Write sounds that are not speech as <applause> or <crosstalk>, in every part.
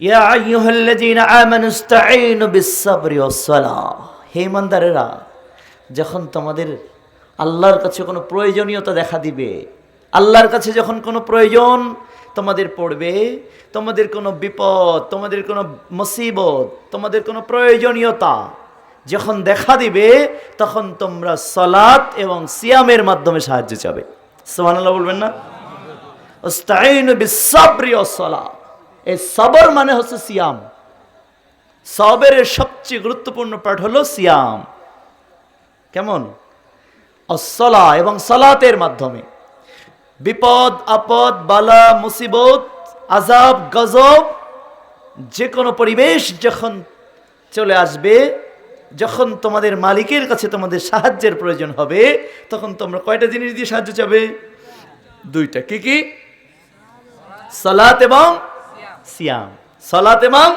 ইয়া আইয়ুহাল্লাযীনা আমানু ইসতাঈনু বিস-সাবরি ওয়াস-সালাহ। হে ইমানদারেরা, যখন তোমাদের আল্লাহর কাছে কোনো প্রয়োজনীয়তা দেখা দিবে, আল্লাহর কাছে যখন কোনো প্রয়োজন তোমাদের পড়বে, তোমাদের কোনো বিপদ, তোমাদের কোনো মুসিবত, তোমাদের কোনো প্রয়োজনীয়তা যখন দেখা দিবে, তখন তোমরা সালাত এবং সিয়ামের মাধ্যমে সাহায্য চাবে। সুবহানাল্লাহ বলবেন না? ওস্তাইনু ওয়াস-সালাহ। এই সবর মানে হচ্ছে সিয়াম। সবের সবচেয়ে গুরুত্বপূর্ণ পাঠ হলো সিয়াম। কেমন? অসলা এবং সলাতের মাধ্যমে। বিপদ, আপদ, বালা, মুসিবত আজাব গজব যে কোনো পরিবেশ যখন চলে আসবে, যখন তোমাদের মালিকের কাছে তোমাদের সাহায্যের প্রয়োজন হবে, তখন তোমরা কয়টা জিনিস দিয়ে সাহায্য চাবে? দুইটা। কি কি? সালাত এবং সিয়াম। সালাত এবং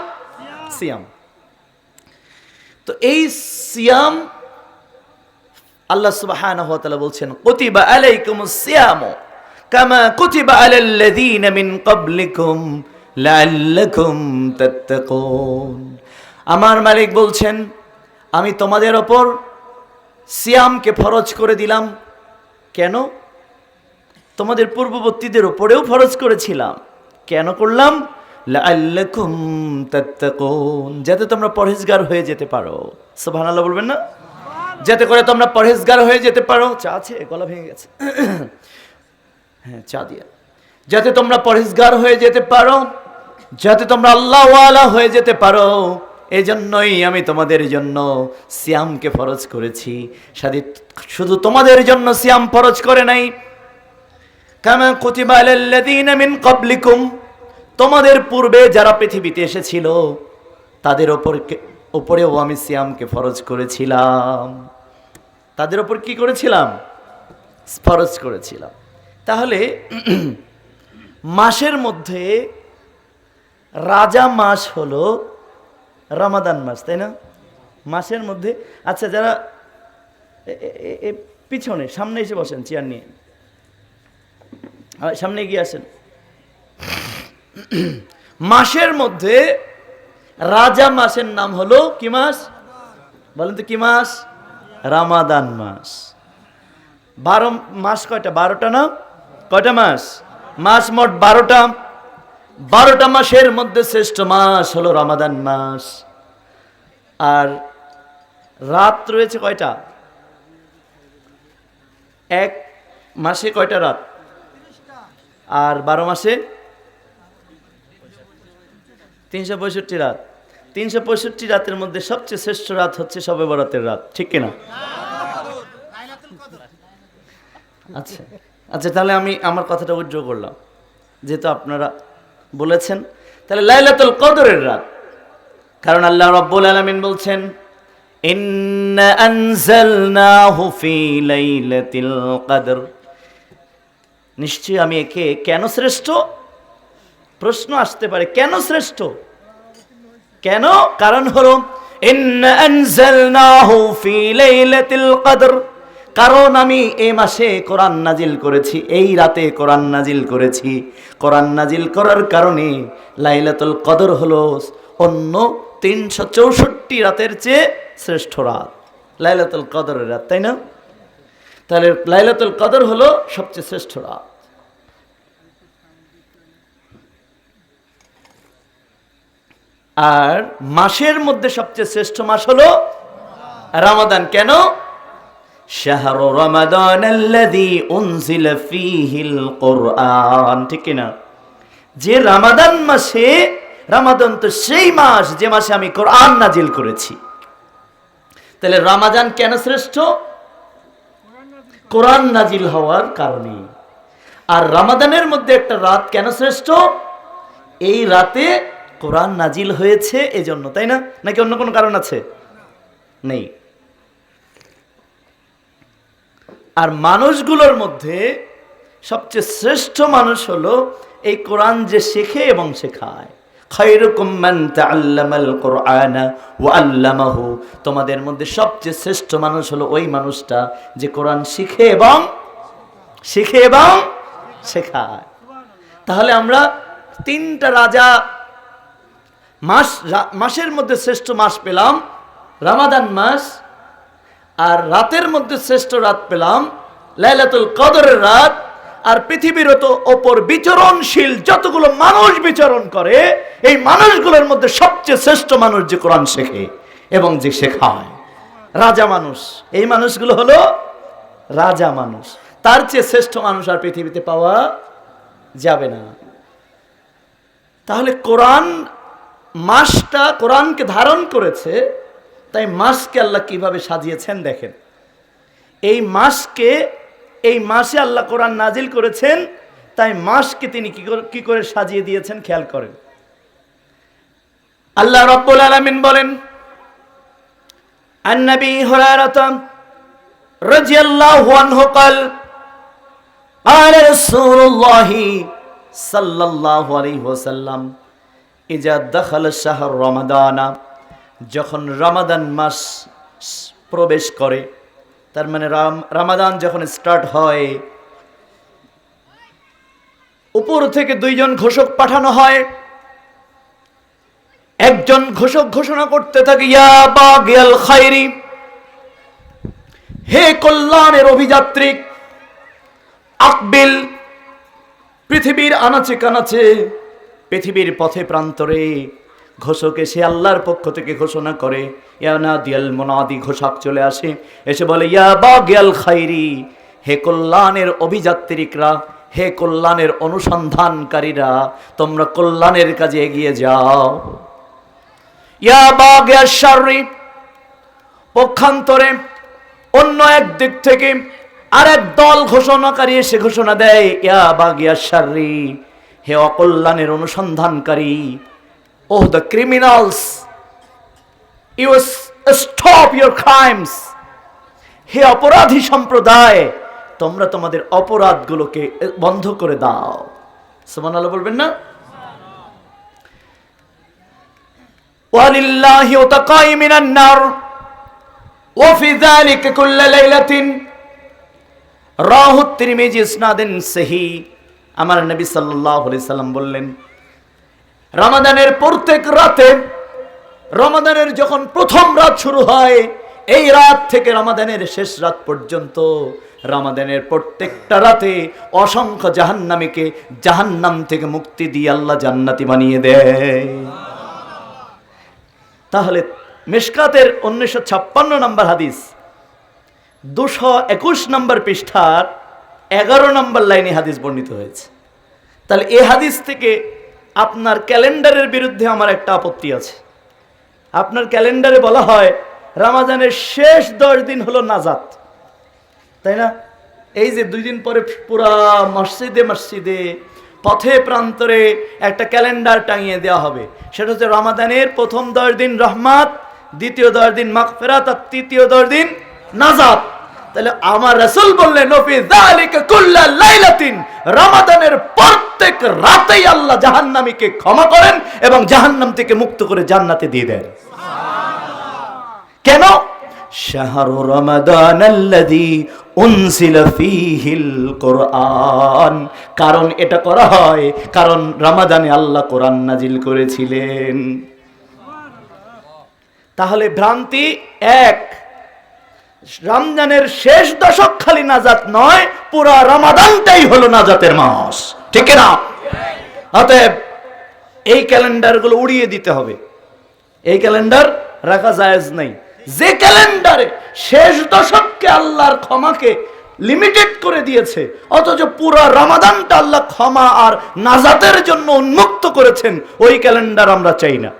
সিয়াম। তো এই সিয়াম আল্লাহ সুবহানাহু ওয়া তাআলা বলছেন, কুতিবা আলাইকুমুস সিয়াম কামা কুতিবা আলাল লাযীনা মিন ক্বাবলিকুম লাআল্লাকুম তাত্তাকুন। আমার মালিক বলছেন, আমি তোমাদের ওপর সিয়ামকে ফরজ করে দিলাম। কেন? তোমাদের পূর্ববর্তীদের ওপরেও ফরজ করেছিলাম। কেন করলাম? যাতে তোমরা পরহেজগার হয়ে যেতে পারো। সুবহানাল্লাহ বলবেন না? যাতে করে তোমরা পরহেজগার হয়ে যেতে পারো। চা আছে, গলা ভেঙে গেছে। <coughs> হ্যাঁ চা দিয়া। যাতে তোমরা পরহেজগার হয়ে যেতে পারো। যাতে তোমরা আল্লাহওয়ালা হয়ে যেতে পারো। এই জন্যই আমি তোমাদের জন্য সিয়ামকে ফরজ করেছি। সাদি, শুধু তোমাদের জন্য সিয়াম ফরজ করে নাই। কামা কুতিবা আলাল্লাযীনা মিন ক্বাবলিকুম। তোমাদের পূর্বে যারা পৃথিবীতে এসেছিল, তাদের ওপর উপরেও আমি সিয়ামকে ফরজ করেছিলাম। তাদের ওপর কি করেছিলাম? ফরজ করেছিলাম। তাহলে <clears throat> মাসের মধ্যে রাজা মাস হলো রমাদান মাস, তাই না? মাসের মধ্যে আচ্ছা যারা পিছনে, সামনে এসে বসেন, চেয়ার নিয়ে। সামনে গিয়ে আসেন। <clears throat> মাসের মধ্যে রাজা মাসের নাম হলো কি মাস? বলেন তো কি মাস? রামাদান মাস। বারো, মাস কয়টা? বারোটা না? কয়টা মাস? মাস মোট বারোটা। বারোটা মাসের মধ্যে শ্রেষ্ঠ মাস হলো রামাদান মাস। আর রাত রয়েছে কয়টা? এক মাসে কয়টা রাত? আর বারো মাসে? তিনশো পঁয়ষট্টি রাত। তিনশো পঁয়ষট্টি রাতের মধ্যে সবচেয়ে শ্রেষ্ঠ রাত হচ্ছে সবে বরাতের রাত, ঠিক কিনা? আচ্ছা আচ্ছা তাহলে আমি আমার কথাটা উজ্জ্ব করলাম। যেহেতু আপনারা বলেছেন, তাহলে লাইলাতুল কদরের রাত। কারণ আল্লাহ রাব্বুল আলামিন বলছেন নিশ্চয়ই আমি একে কেন শ্রেষ্ঠ? প্রশ্ন আসতে পারে, কেন শ্রেষ্ঠ? কেন? কারণ হলো কারণ আমি এ মাসে কোরআন নাজিল করেছি, এই রাতে কোরআন নাজিল করেছি। কোরআন নাজিল করার কারণে লাইলাতুল কদর হলো অন্য তিনশো চৌষট্টি রাতের চেয়ে শ্রেষ্ঠ রাত, লাইলাতুল কদরের রাত, তাই না? তাহলে লাইলাতুল কদর হলো সবচেয়ে শ্রেষ্ঠ রাত। আর মাসের মধ্যে সবচেয়ে শ্রেষ্ঠ মাস হলো রামাদান। কেন? শাহর রমাদান ঠিক কি না? যে রামাদান মাসে, রামাদান তো সেই মাস যে মাসে আমি কোরআন নাজিল করেছি। তাহলে রামাদান কেন শ্রেষ্ঠ? কোরআন নাজিল হওয়ার কারণে। আর রামাদানের মধ্যে একটা রাত কেন শ্রেষ্ঠ? এই রাতে কোরআন নাজিল হয়েছে এজন্য, তাই না? নাকি অন্য কোনো কারণ আছে? নেই। আর মানুষগুলোর মধ্যে সবচেয়ে শ্রেষ্ঠ মানুষ হলো এই কোরআন যে শেখে এবং শেখায়। তোমাদের মধ্যে সবচেয়ে শ্রেষ্ঠ মানুষ হলো ওই মানুষটা যে কোরআন শিখে এবং শিখে এবং শেখায়। তাহলে আমরা তিনটা রাজা মাস মাসের মধ্যে শ্রেষ্ঠ মাস পেলাম, রামাদান মাস, আর রাতের মধ্যে শ্রেষ্ঠ রাত পেলাম, লাইলাতুল কদরের রাত, আর পৃথিবীর তো ওপর বিচরণশীল যতগুলো মানুষ বিচরণ করে, এই মানুষগুলোর মধ্যে সবচেয়ে শ্রেষ্ঠ মানুষ যে কোরআন শেখে এবং যে শেখায়। রাজা মানুষ, এই মানুষগুলো হলো রাজা মানুষ। তার চেয়ে শ্রেষ্ঠ মানুষ আর পৃথিবীতে পাওয়া যাবে না। তাহলে কোরআন মাসটা কোরআনকে ধারণ করেছে তাই মাসকে আল্লাহ কিভাবে সাজিয়েছেন দেখেন এই মাসকে এই মাসে আল্লাহ কোরআন নাজিল করেছেন তাই মাসকে তিনি কি করে কি করে সাজিয়ে দিয়েছেন খেয়াল করেন আল্লাহ রব্বুল আলামিন বলেন النبي هريرة رضي الله عنه قال قال رسول الله صلى الله عليه وسلم ইজা দখল শাহর রমাদানা, যখন রমাদান মাস প্রবেশ করে, তার মানে রাম, রামাদান যখন স্টার্ট হয়, উপর থেকে দুইজন ঘোষক পাঠানো হয়। একজন ঘোষক ঘোষণা করতে থাকে হে কল্যাণের অভিযাত্রী, আকবিল, পৃথিবীর আনাচে কানাচে পৃথিবীর পথে প্রান্তরে, ঘোষকে এসে আল্লাহর পক্ষ থেকে ঘোষণা করে ইয়ানা দিয়াল মোনাদি, ঘোষক চলে আসে, এসে বলে, ইয়া বাগিয়াল খাইরি, হে কল্যাণের অভিযাত্রিকরা, হে কল্যাণের অনুসন্ধানকারীরা, তোমরা কল্যাণের কাজে এগিয়ে যাও। ইয়া বাগিয়া শাররি, পক্ষান্তরে অন্য এক দিক থেকে আরেক দল ঘোষণাকারী এসে ঘোষণা দেয়, ইয়া বাগিয়া শাররি হে অকল্যাণের অনুসন্ধানকারী ও the criminals you stop your crimes হে অপরাধী সম্প্রদায় তোমরা তোমাদের অপরাধগুলোকে বন্ধ করে দাও সুমান আল্লাহ বলবেন না ولله وتقاي من النار وفي ذلك كل ليلة রাহু তিরমিজি ইসনাদিন সহি আমার নবী সাল্লাম বললেন, রমাদানের প্রত্যেক রাতে, রমাদানের যখন প্রথম রাত শুরু হয়, এই রাত থেকে রমাদানের শেষ রাত পর্যন্ত রমাদানের প্রত্যেকটা রাতে অসংখ্য জাহান্নামীকে জাহান্নাম থেকে মুক্তি দিয়ে আল্লাহ জান্নাতি বানিয়ে দেয়। তাহলে মিশকাতের উনিশশো ছাপ্পান্ন নম্বর হাদিস, দুশো একুশ নম্বর পৃষ্ঠার এগারো নম্বর লাইনে হাদিস বর্ণিত হয়েছে। তাহলে এ হাদিস থেকে আপনার ক্যালেন্ডারের বিরুদ্ধে আমার একটা আপত্তি আছে। আপনার ক্যালেন্ডারে বলা হয়, রামাজানের শেষ দশ দিন হলো নাজাত। তাই না? এই যে দুই দিন পরে পুরা মসজিদে মসজিদে, পথে প্রান্তরে একটা ক্যালেন্ডার টাঙিয়ে দেওয়া হবে। সেটা হচ্ছে রমাদানের প্রথম দশ দিন রহমাত, দ্বিতীয় দশ দিন মাগফিরাত, আর তৃতীয় দশ দিন নাজাত। তাহলে আমার রাসূল বললেন, নফি যালিকা কুল্লা লাইলাতিন। রমাদানের প্রত্যেক রাতেই আল্লাহ জাহান্নামীকে ক্ষমা করেন এবং জাহান্নাম থেকে মুক্ত করে জান্নাতে দিয়ে দেন। কেন? শাহরু রমাদান আল্লাযী উনসিলা ফীহিল কোরআন। কারণ এটা করা হয়, কারণ রমাদানে আল্লাহ কোরআন নাজিল করেছিলেন। তাহলে ভ্রান্তি এক রমজানের শেষ দশক খালি নাজাত নয়, পুরা রমাদানটাই হলো নাজাতের মাস। ঠিক না অতএব এই ক্যালেন্ডারগুলো উড়িয়ে দিতে হবে। এই ক্যালেন্ডার রাখা জায়েজ নেই। যে ক্যালেন্ডারে শেষ দশককে আল্লাহর ক্ষমাকে লিমিটেড করে দিয়েছে, অথচ পুরো রমাদানটা আল্লাহ ক্ষমা আর নাজাতের জন্য উন্মুক্ত করেছেন, ওই ক্যালেন্ডার আমরা চাই না।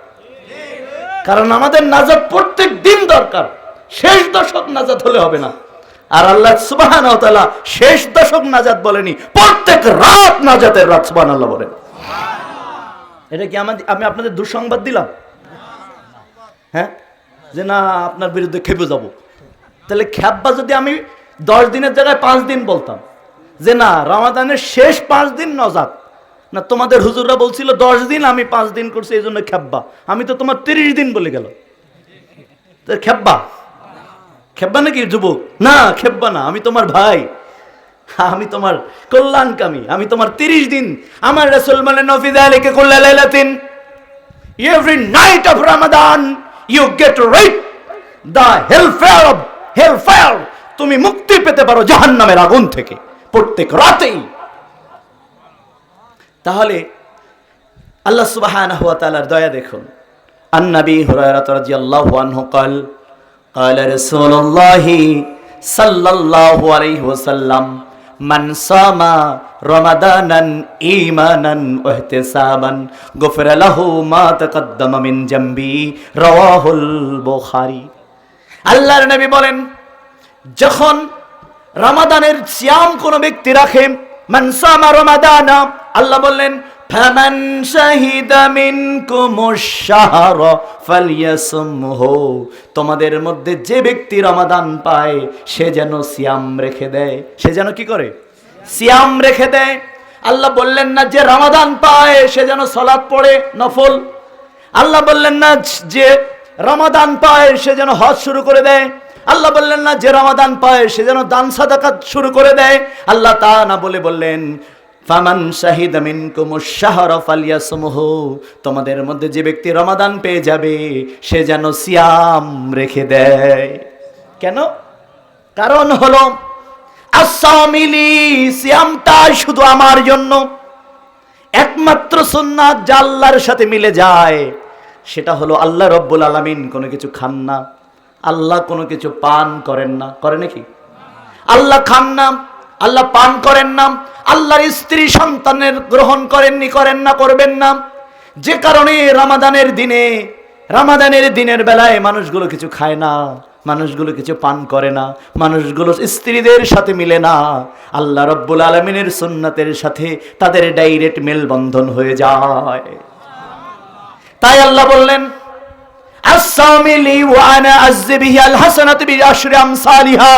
কারণ আমাদের নাজাত প্রত্যেক দিন দরকার। শেষ দশক নাজাত হলে হবে না। আর আল্লাহ সুবাহান শেষ দশক নাজাত বলেনি, প্রত্যেক রাত নাজাতের রাত সুবাহ আল্লাহ বলেন। এটা কি আমাদের আমি আপনাদের দুঃসংবাদ দিলাম? হ্যাঁ? যে না, আপনার বিরুদ্ধে খেপে যাব। তাহলে খ্যাপবা যদি আমি দশ দিনের জায়গায় পাঁচ দিন বলতাম, যে না, রমাদানের শেষ পাঁচ দিন নজাত। না, তোমাদের হুজুররা বলছিল, দশ দিন আমি পাঁচ দিন করছি, এই জন্য খেপবা। আমি তো তোমার তিরিশ দিন বলে গেল তো খেপবা খেপবা নাকি যুবক না খেপবা না আমি তোমার ভাই আমি তোমার কল্যাণকামী আমি তোমার তিরিশ দিন আমার রসুল মানে নফিদা আলীকে কল্যাণ every night of Ramadan you get rid the hellfire of hellfire তুমি মুক্তি পেতে পারো জাহান্নামের আগুন থেকে প্রত্যেক রাতেই তাহলে আল্লাহ সুবহানাহু ওয়া তাআলার দয়া দেখুন আন-নবী হুরায়রা রাদিয়াল্লাহু আনহু قال قال رسول الله صلى الله عليه وسلم من صام رمضانا ايمانا واحتسابا غفر له ما تقدم من ذنبه رواه البخاري আল্লাহর নবী বলেন যখন রমাদানের সিয়াম কোন ব্যক্তি রাখে মানসামা রমাদানা আল্লাহ বললেন ফামান শাহিদা মিনকুমুশ শাহর ফালিয়াসমহু। তোমাদের মধ্যে যে ব্যক্তি রমাদান পায়, সে যেন সিয়াম রেখে দেয়। সে যেন কি করে? সিয়াম রেখে দেয়। আল্লাহ বললেন না যে রমাদান পায়, সে যেন সলাৎ পড়ে, নফল। আল্লাহ বললেন না যে রমাদান পায়, সে যেন হজ শুরু করে দেয়। আল্লাহ বললেন না যে রমাদান পায়, সে যেন দান সাদাকাত শুরু করে দেয়। আল্লাহ তা না বলে বললেন ফামান শাহিদ তোমাদের মধ্যে যে ব্যক্তি রমাদান পেয়ে যাবে, সে যেন সিয়াম রেখে দেয়। কেন? কারণ হলো আসামিলি সিয়ামটা শুধু আমার জন্য। একমাত্র সুন্নাত যা আল্লাহর সাথে মিলে যায়, সেটা হলো আল্লাহ রব্বুল আলামিন। কোনো কিছু খান না। আল্লাহ কোনো কিছু পান করেন না। করে নাকি? আল্লাহ খান না। আল্লাহ পান করেন না, আল্লাহর স্ত্রী সন্তানের গ্রহণ করেননি, করেন না, করবেন না। যে কারণে রামাদানের দিনে, রামাদানের দিনের বেলায় মানুষগুলো কিছু খায় না, মানুষগুলো কিছু পান করে না, মানুষগুলো স্ত্রীদের সাথে মিলে না। আল্লাহ রব্বুল আলমিনের সুন্নাতের সাথে তাদের ডাইরেক্ট মেলবন্ধন হয়ে যায়। তাই আল্লাহ বললেন আসামিলি ওয়ানা আযবিহি আল হাসানাতু বিআশরি আমসালিহা।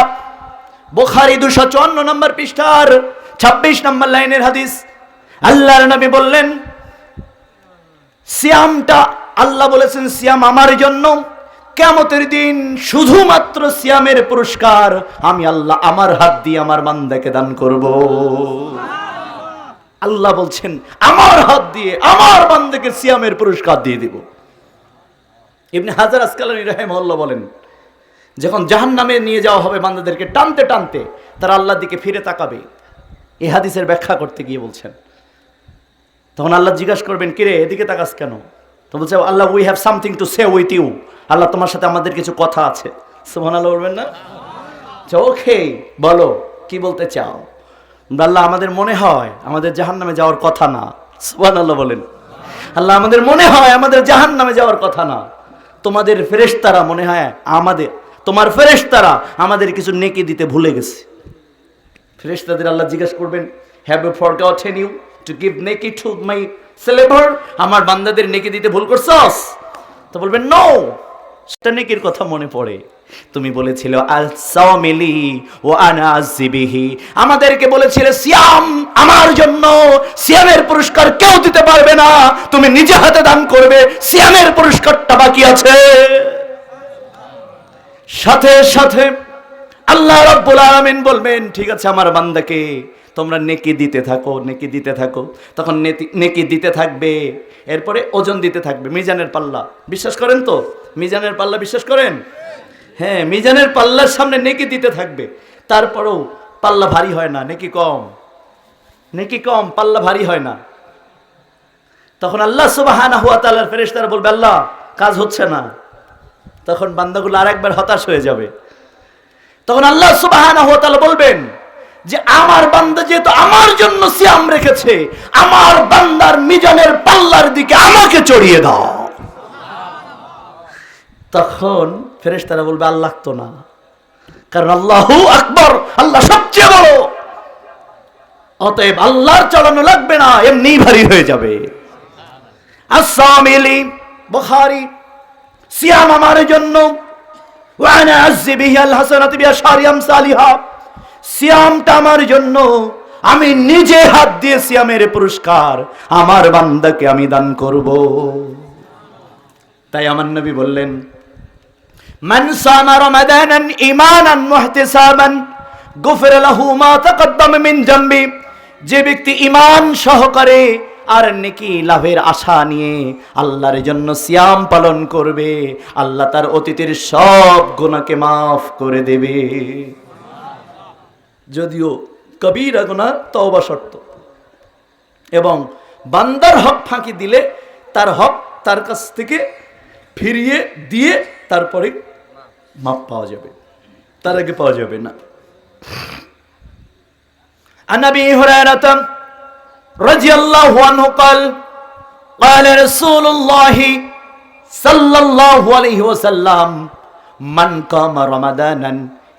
বুখারী 254 নম্বর পৃষ্ঠার 26 নম্বর লাইনের হাদিস। আল্লাহর নবী বললেন, সিয়ামটা আল্লাহ বলেছেন, সিয়াম আমার জন্য। কেমতের দিন শুধুমাত্র সিয়ামের পুরস্কার আমি আল্লাহ আমার হাত দিয়ে আমার বান্দাকে দান করব। আল্লাহ বলছেন, আমার হাত দিয়ে আমার বান্দাকে সিয়ামের পুরস্কার দিয়ে দিব। ইবনে হাজার আসকালানি রাহেমহল্লা বলেন যখন জাহান নামে নিয়ে যাওয়া হবে বান্দাদেরকে, টানতে টানতে তারা আল্লাহর দিকে ফিরে তাকাবে। এই হাদিসের ব্যাখ্যা করতে গিয়ে বলছেন। তখন আল্লাহ জিজ্ঞাসা করবেন, কিরে, এদিকে তাকাস কেন? তো বলছে, আল্লাহ we have something to say with you আল্লাহ, তোমার সাথে আমাদের কিছু কথা আছে। সুবহান আল্লাহ বলবেন না? ওকে, বলো, কি বলতে চাও? আল্লাহ, আমাদের মনে হয় আমাদের জাহান নামে যাওয়ার কথা না। সুবহান আল্লাহ বলেন। আল্লাহ, আমাদের মনে হয় আমাদের জাহান নামে যাওয়ার কথা না। তোমাদের ফেরেশতারা মনে হয় আমাদের তোমার ফেরেশতারা আমাদের কিছু নেকি দিতে ভুলে গেছে। ফেরেশতাদের আল্লাহ জিজ্ঞেস করবেন have you forgotten you to give নেকি টু মাই সেলেবর আমার বান্দাদের নেকি দিতে ভুল করছস? তো বলবেন নো সেটা নেকির কথা মনে পড়ে। তুমি বলেছিল আল সাওমিলি ও আনা আজিবিহি আমাদেরকে বলেছিলে সিয়াম আমার জন্য সিয়ামের পুরস্কার কেউ দিতে পারবে না। তুমি নিজে হাতে দান করবে সিয়ামের পুরস্কারটা বাকি আছে। সাথে সাথে আল্লাহ রাব্বুল আলামিন বলবেন, ঠিক আছে আমার বান্দাকে, তোমরা নেকি দিতে থাকো, নেকি দিতে থাকো। তখন নেকি দিতে থাকবে, এরপরে ওজন দিতে থাকবে, মিজানের পাল্লা। বিশ্বাস করেন তো? মিজানের পাল্লা বিশ্বাস করেন? হ্যাঁ মিজানের পাল্লার সামনে নেকি দিতে থাকবে, তারপরেও পাল্লা ভারী হয় না, নেকি কম। নেকি কম, পাল্লা ভারী হয় না। তখন আল্লাহ হুয়া তাল্লার ফেরেশতারা বলবে, আল্লাহ, কাজ হচ্ছে না। তখন বান্দাগুলো আরেকবার হতাশ হয়ে যাবে। তখন আল্লাহ সুবাহানা হুয়া বলবেন যে, আমার বান্দা যেহেতু আমার জন্য সিয়াম রেখেছে, আমার বান্দার মিজানের পাল্লার দিকে আমাকে চড়িয়ে দাও। তখন ফেরেশতারা বলবে আল্লাহ তো না। কারণ আল্লাহু আকবর, আল্লাহ সবচেয়ে বড়। অতএব আল্লাহর চড়ানো লাগবে না এমনি ভারী হয়ে যাবে। আসামিলি বুখারী সিয়াম আমার জন্য। সিয়ামটা আমার জন্য। আমি নিজে হাত দিয়ে সিয়ামের পুরস্কার। আমার বান্দাকে আমি দান করব। তাই আমার নবী বললেন, মান সামা রমাদানান ঈমানান মুহতিসাবান গুফির লাহু মা তাকদ্দাম মিন জামবি। যে ব্যক্তি ইমান সহকারে আর নেকি লাভের আশা নিয়ে আল্লাহর জন্য সিয়াম পালন করবে। আল্লাহ তার অতীতের সব গোনাকে মাফ করে দেবে। যদিও কবির গোনা তওবা শর্ত। এবং বান্দার হক ফাঁকি দিলে তার হক তার কাছ থেকে ফিরিয়ে দিয়ে তারপরে মাপ পাওয়া যাবে। তার আগে পাওয়া যাবে না। আনাবি হরায়রাতাম رضي الله عنه قال قال رسول الله صلى الله عليه وسلم من قام رمضانا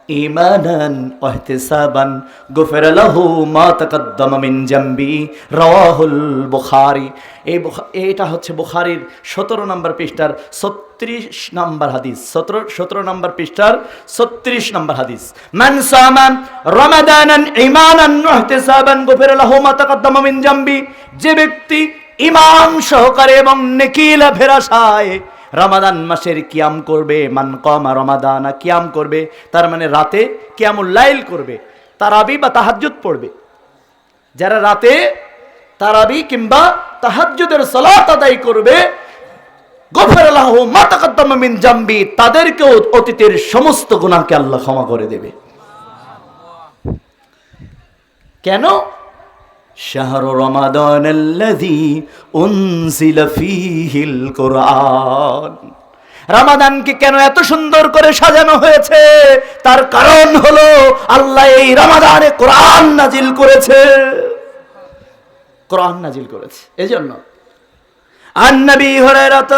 ইমানান ওহতিসাবান গুফির লাহু মা তাকাদ্দাম মিন জামবি, রাওয়াহুল বুখারী। এই এটা হচ্ছে বুখারীর 17 নম্বর পৃষ্ঠার 36 নম্বর হাদিস। 17 17 নম্বর পৃষ্ঠার 36 নম্বর হাদিস। মান সামান রমাদানান ইমানান ওহতিসাবান গুফির লাহু মা তাকাদ্দাম মিন জামবি। যে ব্যক্তি ইমান সহকারে এবং নেকিলা ফেরাশায় রমাদান মাসের কিয়াম করবে, মান কমা রমাদানা কিয়াম করবে, তার মানে রাতে কিয়ামুল লাইল করবে, তারাবি বা তাহাজ্জুদ পড়বে। যারা রাতে তারাবি কিংবা তাহাজ্জুদের সালাত আদায় করবে, গফর আল্লাহ মা তাকাদ্দামা মিন জামবি, তাদেরকেও অতীতের সমস্ত গুনাহকে আল্লাহ ক্ষমা করে দেবে। কেন? শাহর রমাদান আল্লাযী উনজিলা ফীহিল কোরআন রামাদানকে কেন এত সুন্দর করে সাজানো হয়েছে তার কারণ হলো আল্লাহ এই রামাদানে কোরআন নাজিল করেছে কোরআন নাজিল করেছে এজন্য عن نبي هريرة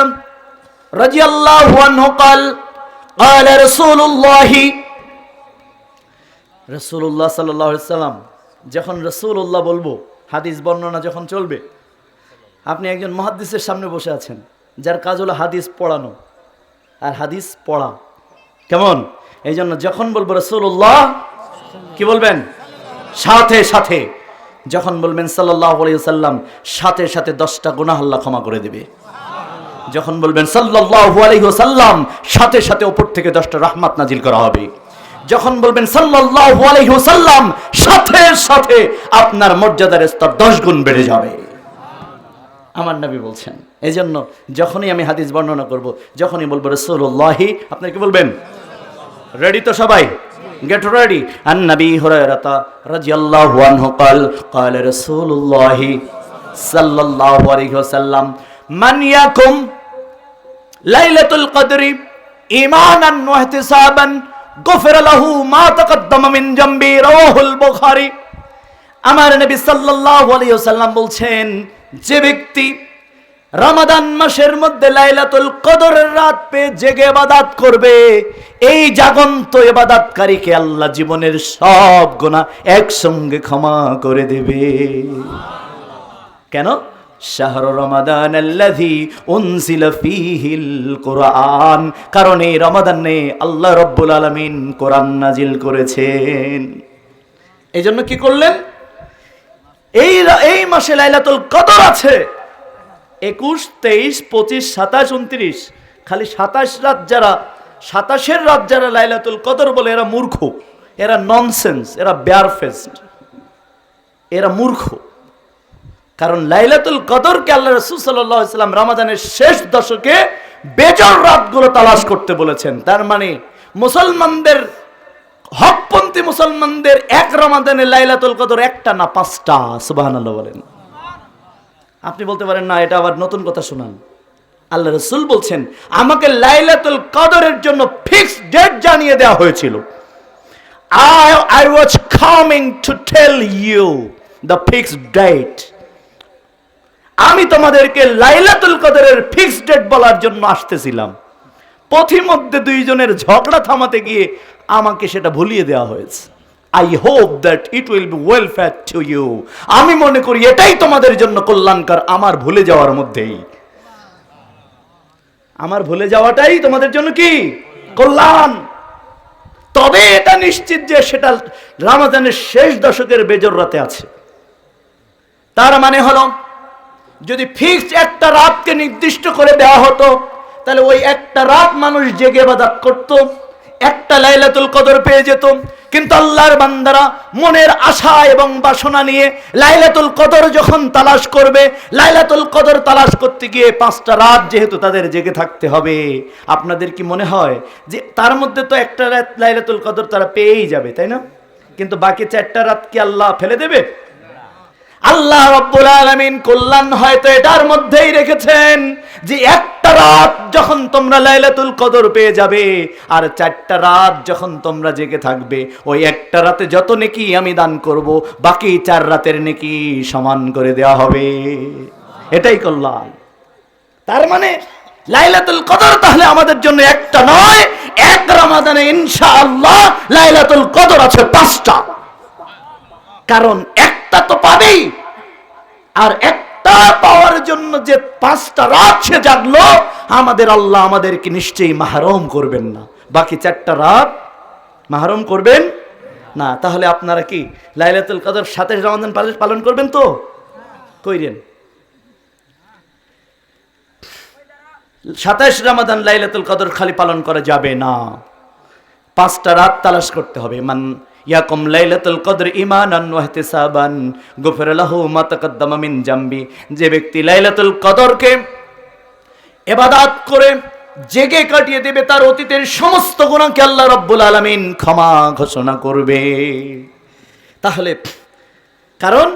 رضي الله عنه قال قال رسول الله রসুল্লাহ সাল্লাম যখন রসুল্লাহ বলবো হাদিস বর্ণনা যখন চলবে, আপনি একজন মহাদ্দিসের সামনে বসে আছেন, যার কাজ হলো হাদিস পড়ানো আর হাদিস পড়া। কেমন? এই জন্য যখন বলব রসুল্লাহ কি বলবেন? সাথে সাথে। যখন বলবেন সাল্লাহ সাল্লাম সাথে সাথে দশটা গুনাহ আল্লাহ ক্ষমা করে দেবে। যখন বলবেন সাল্লাল্লাহু আলাইহি ওয়াসাল্লাম, সাথে সাথে ওপর থেকে দশটা রাহমাত নাজিল করা হবে। যখন বলবেন সাল্লাল্লাহু আলাইহি ওয়াসাল্লাম, সাথে সাথে আপনার মর্যাদার স্তর 10 গুণ বেড়ে যাবে। আমার নবী বলছেন এই জন্য যখনই আমি হাদিস বর্ণনা করব, যখনই বলব রসুল্লাহি আপনার কি বলবেন? রেডি তো সবাই? গেট রেডি আন নবী হুরায়রাতা গফের বলছেন, যে ব্যক্তি রামাদান মাসের মধ্যে লাইলাতুল কদরের রাত পেয়ে জেগে এবাদাত করবে, এই জাগন্ত এবাদাতকারীকে আল্লাহ জীবনের সব গোনা একসঙ্গে ক্ষমা করে দেবে। কেন? শাহর রমাদান আল্লাযী উনজিলা ফীহিল কোরআন। কারণ এই রমাদানে আল্লাহ রব্বুল আলামিন কোরআন নাজিল করেছেন। এই জন্য কি করলেন? এই এই মাসে লাইলাতুল কদর আছে। একুশ তেইশ পঁচিশ সাতাশ উনত্রিশ। খালি সাতাশ রাত যারা সাতাশের রাত যারা লাইলাতুল কদর বলে এরা মূর্খ। এরা ননসেন্স এরা বেয়ারফেস্ট এরা মূর্খ। কারণ লাইলাতুল কদরকে আল্লাহ রসুল সাল্লাম রামাদানের শেষ দশকে বেজর রাতগুলো তালাশ করতে বলেছেন। তার মানে মুসলমানদের, হকপন্থী মুসলমানদের এক রমাদানে লাইলাতুল কদর একটা না পাঁচটা, সুবহানাল্লাহ বলেন। আপনি বলতে পারেন, না, এটা আবার নতুন কথা শুনান। আল্লাহ রসুল বলছেন, আমাকে লাইলাতুল কদরের জন্য ফিক্সড ডেট জানিয়ে দেওয়া হয়েছিল। I I was coming to tell you the fixed date. আমি তোমাদেরকে লাইলাতুল কদরের ফিক্সড ডেট বলার জন্য আসতেছিলাম। পথিমধ্যে দুইজনের ঝগড়া থামাতে গিয়ে আমাকে সেটা ভুলিয়ে দেওয়া হয়েছে। I hope that it will be welfare to you আমি মনে করি এটাই তোমাদের জন্য কল্যাণকর আমার ভুলে যাওয়ার মধ্যেই। আমার ভুলে যাওয়াটাই তোমাদের জন্য কি? কল্যাণ। তবে এটা নিশ্চিত যে সেটা রামাজানের শেষ দশকের বেজর রাতে আছে। তার মানে হলো যদি ফিক্সড একটা রাতকে নির্দিষ্ট করে দেওয়া হতো, তাহলে ওই একটা রাত মানুষ জেগে বাদাত করত, একটা লাইলাতুল কদর পেয়ে যেত। কিন্তু আল্লাহর বান্দারা মনের আশা এবং বাসনা নিয়ে লাইলাতুল কদর যখন তালাশ করবে, লাইলাতুল কদর তালাশ করতে গিয়ে পাঁচটা রাত যেহেতু তাদের জেগে থাকতে হবে, আপনাদের কি মনে হয় যে তার মধ্যে তো একটা রাত লাইলাতুল কদর তারা পেয়েই যাবে, তাই না? কিন্তু বাকি চারটা রাত কি আল্লাহ ফেলে দেবে? আল্লাহ রব্বুল আলামিন কল্যাণ হয়তো এটার মধ্যেই রেখেছেন যে একটা রাত যখন তোমরা লাইলাতুল কদর পেয়ে যাবে আর চারটা রাত যখন তোমরা জেগে থাকবে, ওই একটা রাতে যত নেকি আমি দান করব, বাকি চার রাতের নেকি সমান করে দেওয়া হবে। এটাই কল্যাণ। তার মানে লাইলাতুল কদর তাহলে আমাদের জন্য একটা নয়, এক রমাদানে ইনশাআল্লাহ লাইলাতুল কদর আছে পাঁচটা। কারণ একটা তো পাবেই আর একটা পাওয়ার জন্য যে পাঁচটা রাত সে জাগলো, আমাদের আল্লাহ আমাদেরকে নিশ্চয়ই মাহরম করবেন না। বাকি চারটা রাত মাহরম করবেন না। তাহলে আপনারা কি লাইলাতুল কদর সাথে রমাদান পালন- করবেন তো? কইরেন সাতাইশ রমাদান লাইলাতুল কদর খালি পালন করা যাবে না। পাঁচটা রাত তালাশ করতে হবে। মান ইয়াকুম লাইলাতুল কদর ঈমানান ওয়া ইহতিসাবান। গুফির লাহু মা তাকাদ্দামা মিন জামবি। যে ব্যক্তি লাইলাতুল কদরকে ইবাদত করে জেগে কাটিয়ে দেবে, তার অতীতের সমস্ত গুনাহকে আল্লাহ রাব্বুল আলামিন ক্ষমা ঘোষণা করবে। তাহলে, কারণ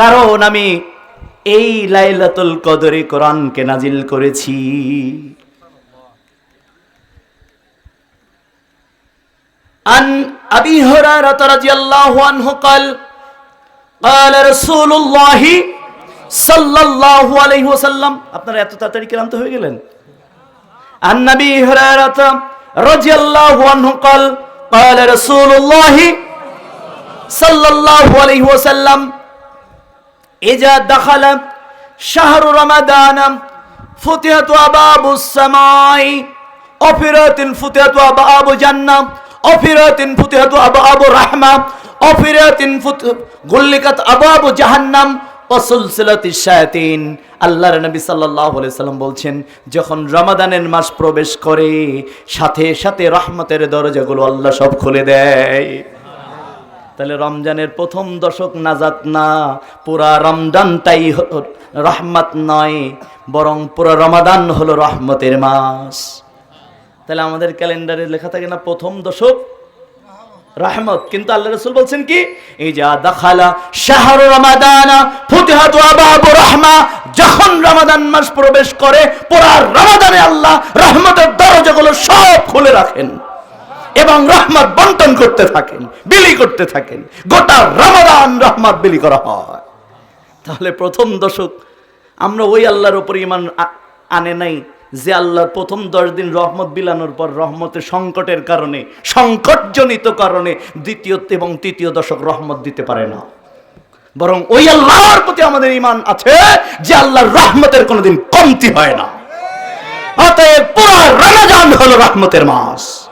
কারণ, আমি এই লাইলাতুল কদরে কোরআনকে নাজিল করেছি। আন আবি হুরায়রা রাদিয়াল্লাহু আনহু قال قال رسول الله صلى الله عليه وسلم আপনারা এত তাড়াতাড়ি ক্লান্ত হয়ে গেলেন عن نبي هريرة رضي الله عنه قال قال رسول الله صلى الله عليه وسلم إذا دخل شهر رمضان فتحت أبواب السماء أفرت فتحت أبواب جنة অফিরাতিন ফুতিহাতু আবু রাহমা, অফিরাতিন ফুত, গুল্লিকাত আবু জাহান্নাম শায়াতিন। আল্লাহর নবী সাল্লাল্লাহু আলাইহি সাল্লাম বলছেন, যখন রমাদানের মাস প্রবেশ করে, সাথে সাথে রহমতের দরজাগুলো আল্লাহ সব খুলে দেয়। তাহলে রমজানের প্রথম দশক নাজাত না, পুরা রমজান তাই রহমত নয়, বরং পুরা রমাদান হলো রহমতের মাস। তাহলে আমাদের ক্যালেন্ডারে লেখা থাকে না প্রথম দশক? রহমত। কিন্তু আল্লাহ রসুল বলছেন কি? যা দাখালা শাহর রমাদানা ফুতিহাতু আবাবু রহমা। যখন রমাদান মাস প্রবেশ করে, পুরা রমাদানে আল্লাহ রহমতের দরজাগুলো সব খুলে রাখেন এবং রহমত বন্টন করতে থাকেন, বিলি করতে থাকেন। গোটা রমাদান রহমত বিলি করা হয়। তাহলে প্রথম দশক আমরা ওই আল্লাহর উপর ইমান আনে নাই। যে আল্লাহর প্রথম দশ দিন রহমত বিলানোর পর রহমতের সংকটের কারণে, সংকটজনিত কারণে দ্বিতীয় এবং তৃতীয় দশক রহমত দিতে পারে না। বরং ওই আল্লাহর প্রতি আমাদের ইমান আছে যে আল্লাহর রহমতের কোনোদিন কমতি হয় না। অতএব পুরো রমজান হলো রহমতের মাস।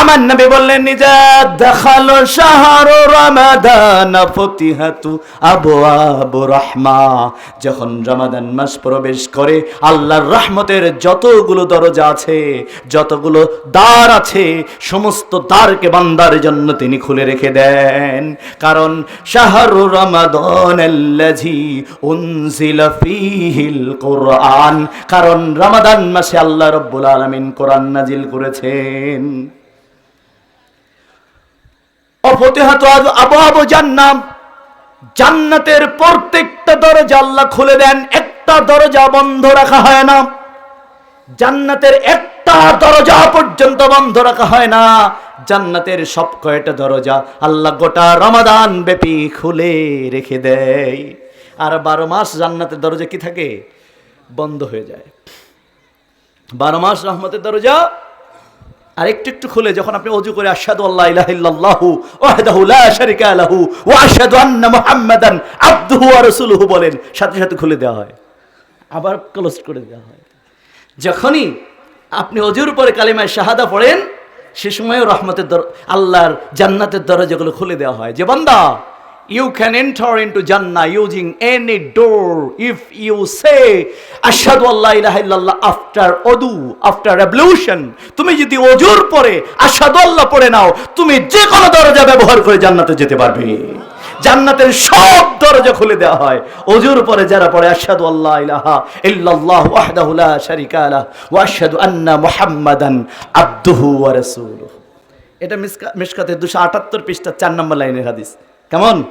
আমার নবী বললেন, নিজে দেখাল শাহর রমাদান, ফতিহাতু আবু আবু রহমা। যখন রমাদান মাস প্রবেশ করে, আল্লাহর রহমতের যতগুলো দরজা আছে, যতগুলো দ্বার আছে, সমস্ত দ্বারকে বান্দার জন্য তিনি খুলে রেখে দেন। কারণ শাহরু রমাদান আল্লাজি উনজিলা ফীহিল কোরআন। কারণ রমাদান মাসে আল্লাহ রব্বুল আলামিন কোরআন নাজিল করেছেন। আবু জান্নাম। জান্নাতের প্রত্যেকটা দরজা আল্লাহ খুলে দেন, একটা দরজা বন্ধ রাখা হয় না। জান্নাতের একটা দরজা পর্যন্ত বন্ধ রাখা হয় না। জান্নাতের সব কয়টা দরজা আল্লাহ গোটা রমাদান ব্যাপী খুলে রেখে দেয়। আর বারো মাস জান্নাতের দরজা কি থাকে? বন্ধ হয়ে যায়। বারো মাস রহমতের দরজা আর একটু একটু খুলে, যখন আপনি অজু করে রাসূলুহু বলেন, সাথে সাথে খুলে দেওয়া হয়। আবার ক্লোজ করে দেওয়া হয়। যখনই আপনি অজুর পরে কালিমায় শাহাদা পড়েন, সে সময়ও রহমতের দর আল্লাহর জান্নাতের দরজাগুলো খুলে দেওয়া হয়। যে বান্দা You can enter into Jannah using any door if you say Ashhadu Allah ilaha illallah after odu, after ablution. তুমি যদি অজুর পরে আশহাদু আল্লাহ পড়ে নাও তুমি যে কোনো দরজা ব্যবহার করে জান্নাতে যেতে পারবে। জান্নাতের সব দরজা খুলে দেওয়া হয়। অজুর পরে যারা পড়ে আশহাদু আল্লাহ ইলাহা ইল্লাল্লাহ ওয়াহদাহু লা শারিকা লাহ ওয়া আশহাদু আন্না মুহাম্মাদান আবদুহু ওয়া রাসূলুহু। এটা মিসকা মিসকাতে দুশো আটাত্তর পৃষ্ঠা চার নম্বর লাইনের হাদিস। কেমন?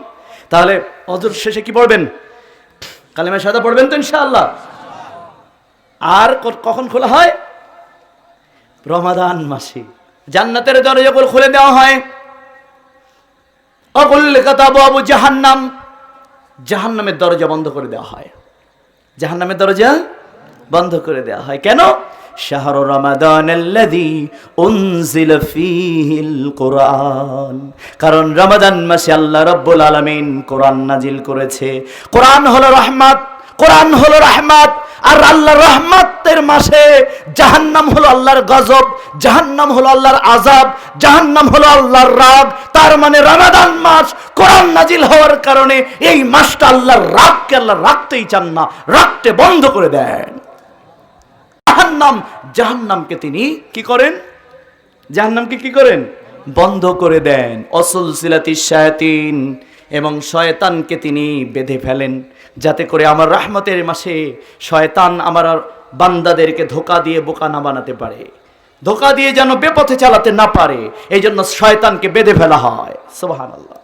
তাহলে অজুর শেষে কি পড়বেন? কালেমা সাদা পড়বেন তো ইনশাআল্লাহ। আর কখন খোলা হয়? রমাদান মাসে। জান্নাতের দরজাগুলো খুলে দেওয়া হয়। অকুল কাতাবু আবু জাহান্নাম। জাহান্নামের দরজা বন্ধ করে দেওয়া হয়। জাহান্নামের দরজা বন্ধ করে দেওয়া হয়। কেন? শাহর রমাদান উনজিল ফীহিল কোরআন কারণ রমাদান মাসে আল্লাহ রব্বুল আলামিন কোরআন নাজিল করেছে। কোরআন হলো রহমত, কোরআন হলো রহমত, আর আল্লাহর রহমতের মাসে জাহান্নাম হলো আল্লাহর গজব, জাহান্নাম হলো আল্লাহর আজাব জাহান্নাম হলো আল্লাহর রাগ। তার মানে রমাদান মাস কোরআন নাজিল হওয়ার কারণে এই মাসটা আল্লাহর রাগকে আল্লাহ রাখতেই চান না রাখতে বন্ধ করে দেন। জাহান্নাম জাহান্নামকে তিনি কি করেন? জাহান্নামকে কি করেন? বন্ধ করে দেন। অসুল সিলাতি শায়াতিন এবং শয়তানকে তিনি বেঁধে ফেলেন। যাতে করে আমার রাহমতের মাসে শয়তান আমার বান্দাদেরকে ধোকা দিয়ে বোকা না বানাতে পারে। ধোকা দিয়ে যেন বেপথে চালাতে না পারে। এই জন্য শয়তানকে বেঁধে ফেলা হয়। সুবহানাল্লাহ।